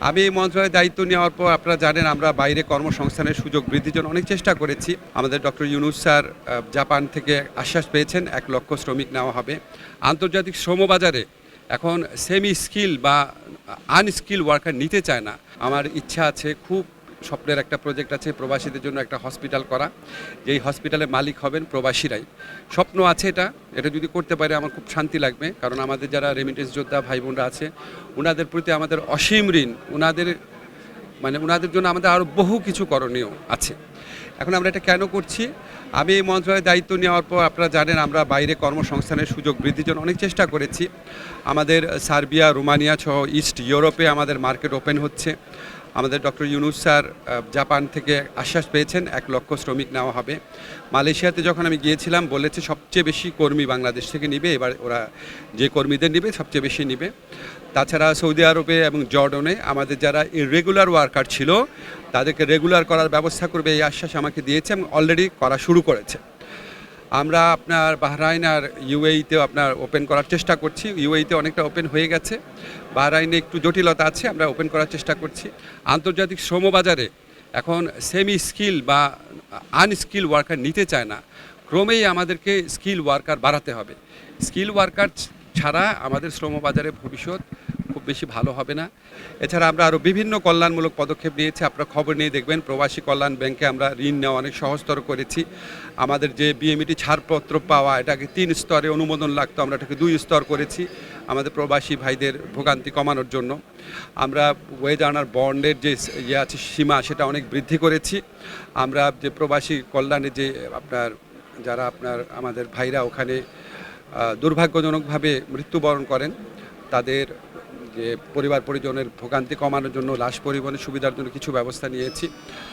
আমি এই মন্ত্রণালয়ের দায়িত্ব নেওয়ার পর আপনারা জানেন, আমরা বাইরে কর্মসংস্থানের সুযোগ বৃদ্ধির জন্য অনেক চেষ্টা করেছি। আমাদের ডক্টর ইউনুস স্যার জাপান থেকে আশ্বাস পেয়েছেন, এক লক্ষ শ্রমিক নেওয়া হবে। আন্তর্জাতিক শ্রমবাজারে এখন সেমি স্কিল বা আনস্কিল ওয়ার্কার নিতে চায় না। আমার ইচ্ছা আছে খুব স্বপ্নের একটা প্রজেক্ট আছে, প্রবাসীদের জন্য একটা হসপিটাল করা। যেই হসপিটালের মালিক হবেন প্রবাসীরাই। স্বপ্ন আছে এটা এটা যদি করতে পারে আমার খুব শান্তি লাগবে, কারণ আমাদের যারা রেমিটেন্স যোদ্ধা ভাই বোনরা আছে ওনাদের প্রতি আমাদের অসীম ঋণ ওনাদের মানে ওনাদের জন্য আমাদের আরও বহু কিছু করণীয় আছে। এখন আমরা এটা কেন করছি? আমি এই মন্ত্রণালয়ের দায়িত্ব নেওয়ার পর আপনারা জানেন আমরা বাইরে কর্মসংস্থানের সুযোগ বৃদ্ধির জন্য অনেক চেষ্টা করেছি। আমাদের সার্বিয়া, রোমানিয়া সহ ইস্ট ইউরোপে আমাদের মার্কেট ওপেন হচ্ছে। আমাদের ডক্টর ইউনুস স্যার জাপান থেকে আশ্বাস পেয়েছেন, এক লক্ষ শ্রমিক নেওয়া হবে। মালয়েশিয়াতে যখন আমি গিয়েছিলাম, বলেছে সবচেয়ে বেশি কর্মী বাংলাদেশ থেকে নিবে, এবার ওরা যে কর্মীদের নিবে, সবচেয়ে বেশি নিবে। তাছাড়া সৌদি আরবে এবং জর্ডনে আমাদের যারা ইরেগুলার ওয়ার্কার ছিল, তাদেরকে রেগুলার করার ব্যবস্থা করবে এই আশ্বাস আমাকে দিয়েছে এবং অলরেডি করা শুরু করেছে। আমরা আপনার বাহরাইন আর ইউএইতেও আপনার ওপেন করার চেষ্টা করছি। ইউএইতে অনেকটা ওপেন হয়ে গেছে। বাহরাইনে একটু জটিলতা আছে, আমরা ওপেন করার চেষ্টা করছি। আন্তর্জাতিক শ্রমবাজারে এখন সেমি স্কিল বা আনস্কিল ওয়ার্কার নিতে চায় না। ক্রমেই আমাদেরকে স্কিল ওয়ার্কার বাড়াতে হবে। স্কিল ওয়ার্কার ছাড়া আমাদের শ্রমবাজারে ভবিষ্যৎ খুব বেশি ভালো হবে না। এছাড়া আমরা আরও বিভিন্ন কল্যাণমূলক পদক্ষেপ নিয়েছি, আপনারা খবর নিয়ে দেখবেন, প্রবাসী কল্যাণ ব্যাংকে আমরা ঋণ নেওয়া অনেক সহজতর করেছি। আমাদের যে বিএমইটি ছাড়পত্র পাওয়া, এটাকে তিন স্তরে অনুমোদন লাগতো, আমরা এটাকে দুই স্তর করেছি, আমাদের প্রবাসী ভাইদের ভোগান্তি কমানোর জন্য। আমরা ওয়েজ আনার বন্ডের যে ইয়ে আছে, সীমা, সেটা অনেক বৃদ্ধি করেছি। আমরা যে প্রবাসী কল্যাণে যে আপনার, যারা আপনার, আমাদের ভাইরা ওখানে দুর্ভাগ্যজনকভাবে মৃত্যুবরণ করেন, তাদের যে পরিবার পরিজনের ভোগান্তি কমানোর জন্য লাশ পরিবহনের সুবিধার জন্য কিছু ব্যবস্থা নিয়েছি।